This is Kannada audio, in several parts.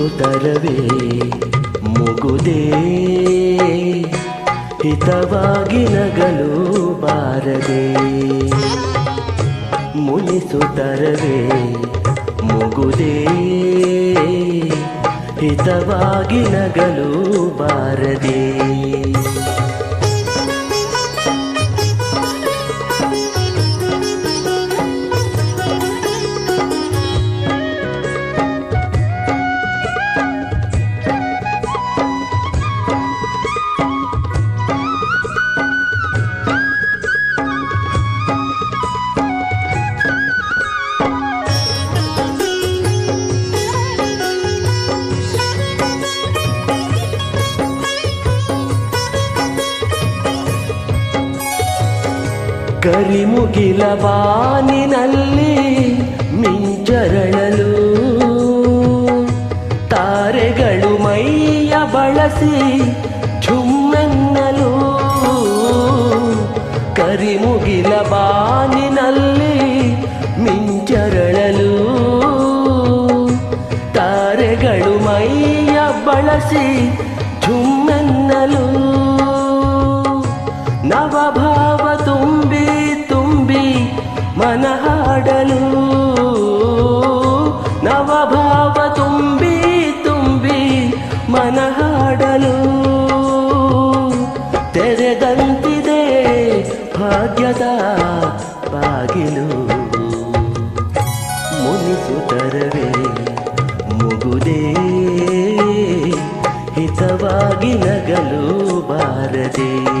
ಮುನಿಸುತ್ತರವೇ ಮುಗುದೇ. ಹಿತವಾಗಿ ನಗಲು ಬಾರದೆ. ಮುನಿಸುತ್ತರವೇ ಮುಗುದೇ. ಹಿತವಾಗಿ ನಗಲು ಬಾರದೆ. ಕರಿಮುಗಿಲ ಬಾನಿನಲ್ಲಿ ಮಿಂಚರಳಲು ತಾರೆಗಳು ಮೈಯ ಬಳಸಿ ಝುಮ್ಮೆನ್ನಲು. ಕರಿಮುಗಿಲ ಬಾನಿನಲ್ಲಿ ಮಿಂಚರಳಲು ತಾರೆಗಳು ಮೈಯ ಬಳಸಿ ಝುಮ್ಮೆನ್ನಲು. ನವಭಾವ ಭಾಗ್ಯದ ಬಾಗಿಲು. ಮುನಿಸುತ್ತರವೇ ಮುಗುದೇ. ಹಿತವಾಗಿ ನಗಲು ಬಾರದೆ.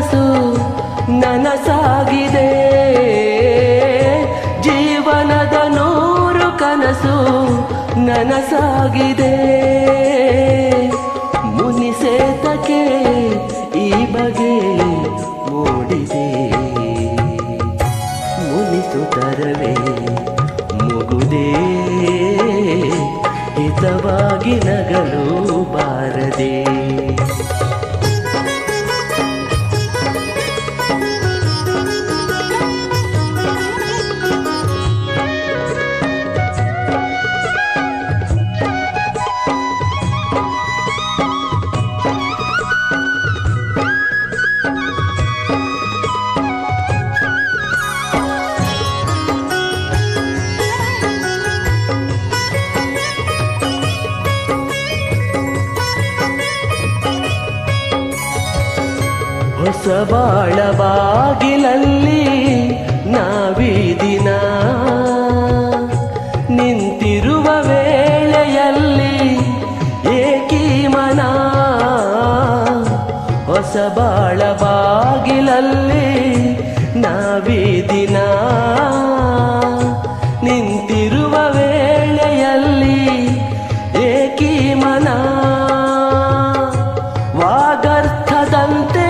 ಕನಸು ನನಸಾಗಿದೆ. ಜೀವನದ ನೂರು ಕನಸು ನನಸಾಗಿದೆ. ಮುನಿಸೇತಕ್ಕೆ ಈ ಬಗೆ ಹೊಸ ಬಾಳಬಾಗಿಲಲ್ಲಿ ನಾವೀ ದಿನ ನಿಂತಿರುವ ವೇಳೆಯಲ್ಲಿ ಏಕೀ ಮನ ಹೊಸ ಬಾಳ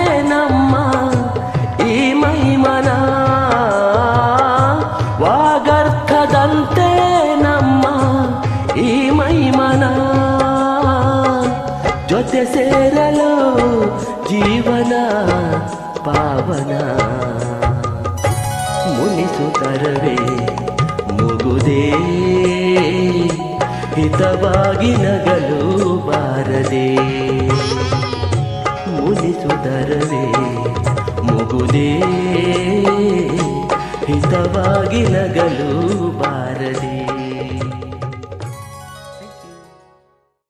ವಾಗರ್ಥದಂತೆ ನಮ್ಮ ಈ ಮೈಮನ ವಾಗರ್ಥದಂತೆ ನಮ್ಮ ಈ ಮೈಮನ ಜೊತೆ ಸೇರಲು ಜೀವನ ಪಾವನ ಮುನಿಸುತ್ತರವೇ ಮುಗುದೇ ಹಿತವಾಗಿ ನಗಲು ಮುನಿಸುತ್ತರವೇ